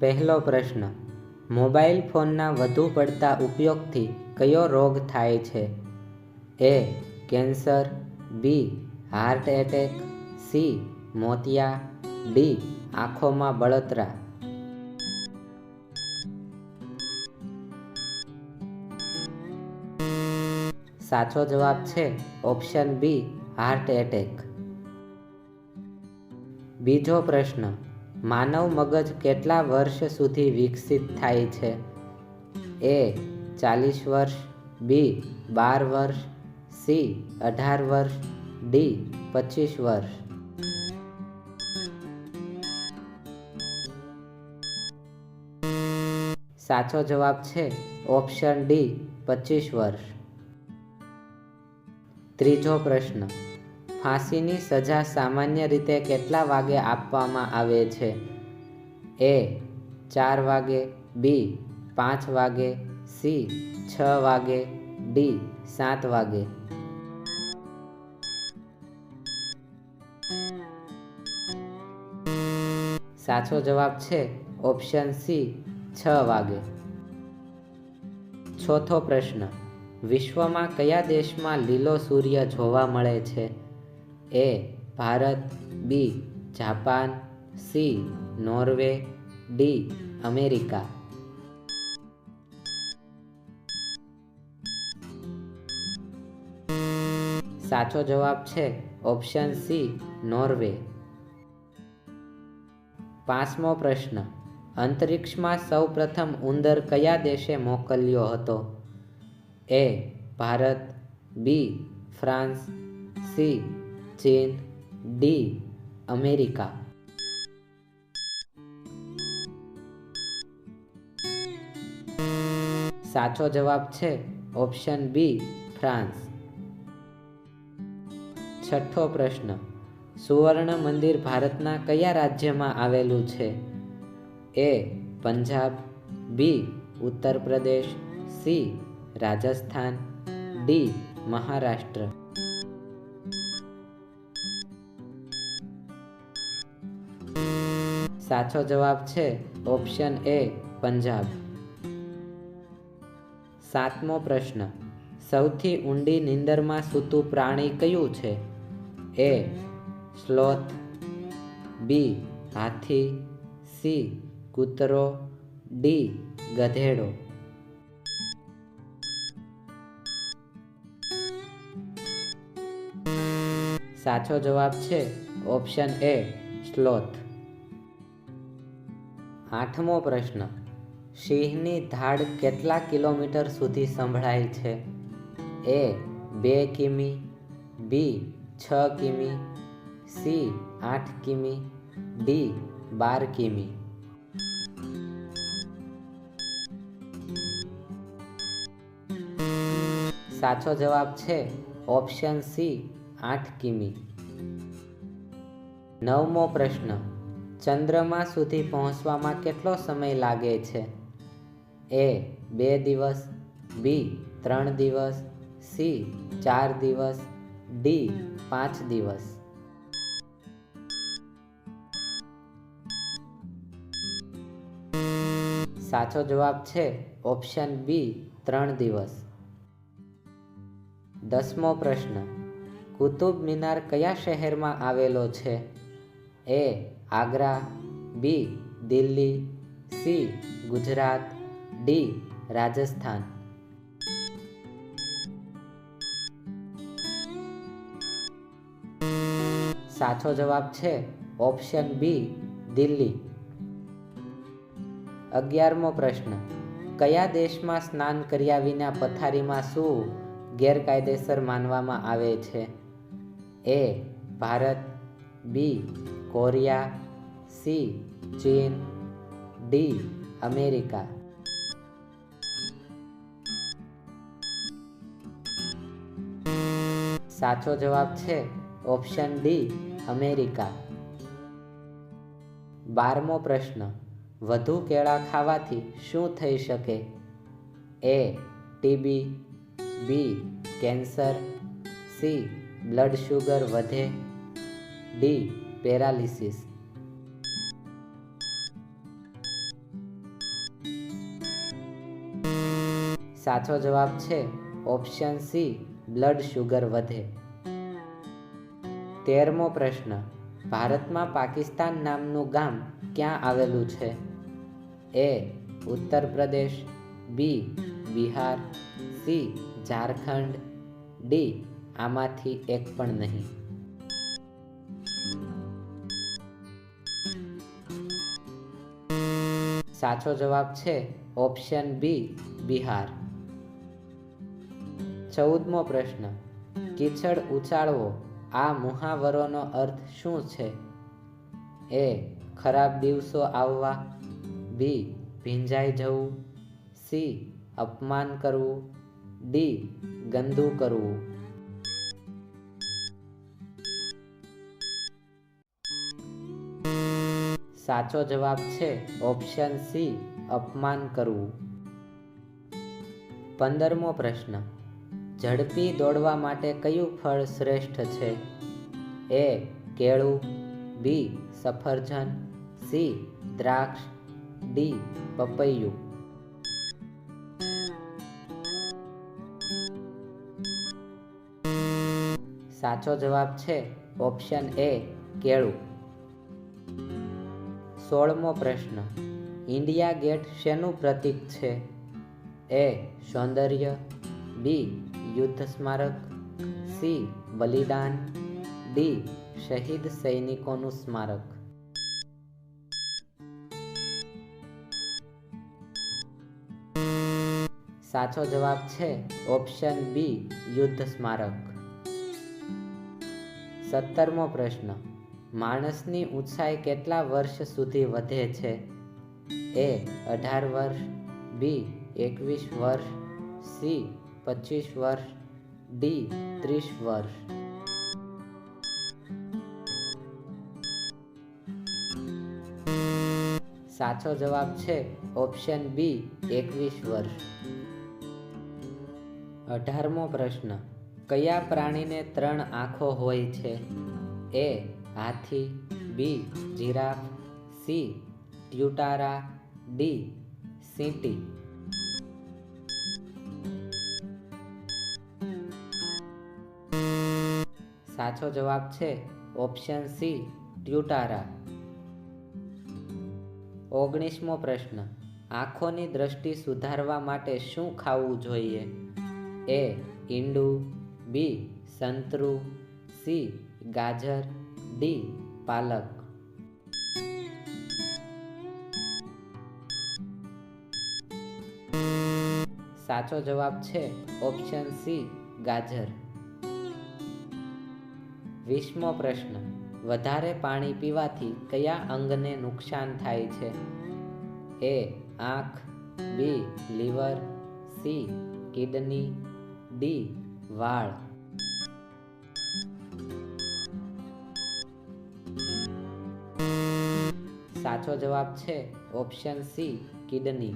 પહેલો પ્રશ્ન, મોબાઈલ ફોનના વધુ પડતા ઉપયોગથી કયો રોગ થાય છે? A, cancer, B, heart attack, C, મોતિયા, D, આંખોમાં બળતરા. સાચો જવાબ છે ઓપ્શન બી, હાર્ટ એટેક. બીજો પ્રશ્ન માનવ મગજ કેટલા વર્ષ સુધી વિકસિત થાય છે? એ ચાલીસ વર્ષ, બી બાર વર્ષ, સી અઢાર વર્ષ, ડી પચીસ વર્ષ. સાચો જવાબ છે ઓપ્શન ડી, પચીસ વર્ષ. ત્રીજો પ્રશ્ન ફાંસીની સજા સામાન્ય રીતે કેટલા વાગે આપવામાં આવે છે? એ, ચાર વાગે, બી, પાંચ વાગે, સી, છ વાગે, ડી, સાત વાગે. સાચો જવાબ છે ઓપ્શન સી, છ વાગે. ચોથો પ્રશ્ન, વિશ્વમાં કયા દેશમાં લીલો સૂર્ય જોવા મળે છે? A Bharat, B Japan, C Norway, D America. સાચો જવાબ છે ઓપ્શન સી નોર્વે. પાંચમો પ્રશ્ન. અંતરિક્ષમાં સૌ પ્રથમ ઉંદર કયા દેશે મોકલ્યો હતો? A Bharat, B France, C ચીન, ડી, અમેરિકા. સાચો જવાબ છે ઓપ્શન બી, ફ્રાન્સ. છઠ્ઠો પ્રશ્ન, સુવર્ણ મંદિર ભારતના કયા રાજ્યમાં આવેલું છે? એ, પંજાબ, બી, ઉત્તર પ્રદેશ, સી, રાજસ્થાન, ડી, મહારાષ્ટ્ર. સાચો જવાબ છે ઓપ્શન એ પંજાબ. સાતમો પ્રશ્ન, સૌથી ઊંડી નીંદરમાં સૂતું પ્રાણી કયું છે? એ, સ્લોથ, બી, હાથી, સી, કૂતરો, ડી, ગધેડો. સાચો જવાબ છે ઓપ્શન એ સ્લોથ. આઠમો પ્રશ્ન. સિંહની ધાડ કેટલા કિલોમીટર સુધી સંભળાય છે? એ, બે કિમી, બી, છ કિમી, સી, આઠ કિમી, ડી, બાર કિમી. સાચો જવાબ છે ઓપ્શન સી, આઠ કિમી. નવમો પ્રશ્ન. ચંદ્રમા સુધી પહોંચવામાં કેટલો સમય લાગે છે? એ, બે દિવસ, બી, ત્રણ દિવસ, સી, ચાર દિવસ, ડી, પાંચ દિવસ. સાચો જવાબ છે ઓપ્શન બી, ત્રણ દિવસ. દસમો પ્રશ્ન. કુતુબ મિનાર કયા શહેરમાં આવેલો છે? A Agra, B, Delhi, C, Gujarat, D, Rajasthan. સાચો જવાબ છે ઓપ્શન બી, દિલ્હી. અગિયારમો પ્રશ્ન. કયા દેશમાં સ્નાન કર્યા વિના પથારીમાં સૂવું ગેરકાયદેસર માનવામાં આવે છે? A, Bharat, B Korea, C, ચીન, ડી, અમેરિકા. સાચો જવાબ છે ઓપ્શન ડી, અમેરિકા. બારમો પ્રશ્ન, વધુ કેળા ખાવાથી શું થઈ શકે? A TB B, cancer, C, blood sugar વધે, ડી પેરાલિસિસ સાચો જવાબ છે ઓપ્શન સી બ્લડ શુગર વધે. તેરમો પ્રશ્ન, ભારતમાં પાકિસ્તાન નામનું ગામ ક્યાં આવેલું છે? A Uttar Pradesh. B Bihar. C Jharkhand. D આમાંથી એક પણ નહીં. સાચો જવાબ છે ઓપ્શન બી, બિહાર. ચૌદમો પ્રશ્ન. કીચડ ઉચાળવો આ મુહાવરોનો અર્થ શું છે? એ, ખરાબ દિવસો આવવા. બી, ભીંજાઈ જવું. સી, અપમાન કરવું. ડી, ગંદુ કરવું. સાચો જવાબ છે ઓપ્શન સી અપમાન કરવું. પંદરમો પ્રશ્ન. ઝડપી દોડવા માટે કયું ફળ શ્રેષ્ઠ છે? એ કેળું બી સફરજન સી દ્રાક્ષ ડી પપૈયું. સાચો જવાબ છે ઓપ્શન એ કેળું. સોળમો પ્રશ્ન. ઇન્ડિયા ગેટ શેનું પ્રતીક છે? એ, સૌંદર્ય. બી, યુદ્ધ સ્મારક. સી, બલિદાન. ડી, શહીદ સૈનિકોનું સ્મારક. સાચો જવાબ છે ઓપ્શન બી, યુદ્ધ સ્મારક. સત્તરમો પ્રશ્ન. માણસની ઊંચાઈ કેટલા વર્ષ સુધી વધે છે? એ અઢાર વર્ષ, બી એકવીસ વર્ષ, સી પચીસ વર્ષ, ડી ત્રીસ વર્ષ. સાચો જવાબ છે ઓપ્શન બી એકવીસ વર્ષ. અઢારમો પ્રશ્ન, કયા પ્રાણીને ત્રણ આંખો હોય છે? A Hathi B giraffe, C tuatara, D city. સાચો જવાબ છે ઓપ્શન સી ટ્યુટારા. ઓગણીસમો પ્રશ્ન, આંખોની દ્રષ્ટિ સુધારવા માટે શું ખાવું જોઈએ? એ ઈંડું, બી સંતરું, સી ગાજર ડી, પાલક. સાચો જવાબ છે ઓપ્શન સી, ગાજર. વીસમો પ્રશ્ન, વધારે પાણી પીવાથી કયા અંગને નુકસાન થાય છે? એ, આંખ, B, liver, C, kidney, D, વાળ. સાચો જવાબ છે ઓપ્શન સી કિડની.